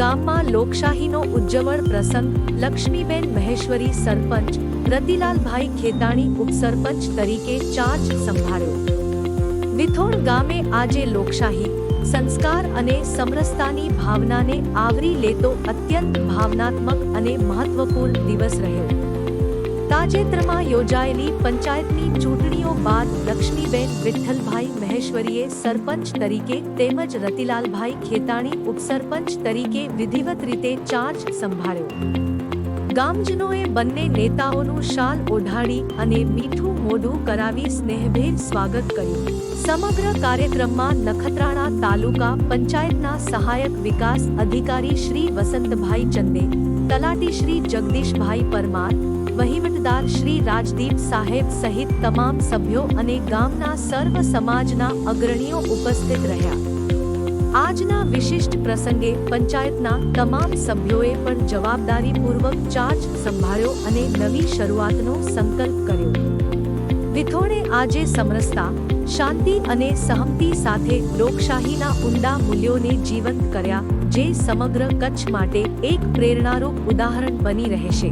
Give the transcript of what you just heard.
ગામમાં લોકશાહીનો ઉજ્જવળ પ્રસંગ, લક્ષ્મીબેન મહેશ્વરી સરપંચ, રતિલાલભાઈ ખેતાણી ઉપસરપંચ તરીકે ચાર્જ સંભાળ્યો. વિથોણ ગામે આજે લોકશાહી, સંસ્કાર અને સમરસતાની ભાવનાને આવરી લેતો અત્યંત ભાવનાત્મક અને મહત્વપૂર્ણ દિવસ રહ્યો. તાજેતરમાં યોજાયેલી પંચાયતની ચૂંટણીઓ બાદ લક્ષ્મીબેન વિઠ્ઠલભાઈ મહેશ્વરીએ સરપંચ તરીકે તેમજ રતિલાલભાઈ ખેતાણી ઉપસરપંચ તરીકે વિધિવત રીતે ચાર્જ સંભાળ્યો. ગામજનોએ બંને નેતાઓનું શાલ ઓઢાડી અને મીઠું મોઢું કરાવી સ્નેહભેર સ્વાગત કર્યું. સમગ્ર કાર્યક્રમમાં નખત્રાણા તાલુકા પંચાયતના સહાયક વિકાસ અધિકારી શ્રી વસંતભાઈ ચંદે, તલાટી શ્રી જગદીશભાઈ પરમાર શ્રી રાજદીપ સાહેબ સહિત તમામ સભ્યો અને ગામના સર્વ સમાજના અગ્રણીઓ ઉપસ્થિત રહ્યા. આજના વિશિષ્ટ પ્રસંગે પંચાયતના તમામ સભ્યોએ પણ જવાબદારીપૂર્વક ચાર્જ સંભાળ્યો અને નવી શરૂઆતનો સંકલ્પ કર્યો. વિથોડે આજે સમરસતા, શાંતિ અને સહમતી સાથે લોકશાહીના ઊંડા મૂલ્યોને જીવંત કર્યા જે સમગ્ર કચ્છ માટે એક પ્રેરણારૂપ ઉદાહરણ બની રહેશે.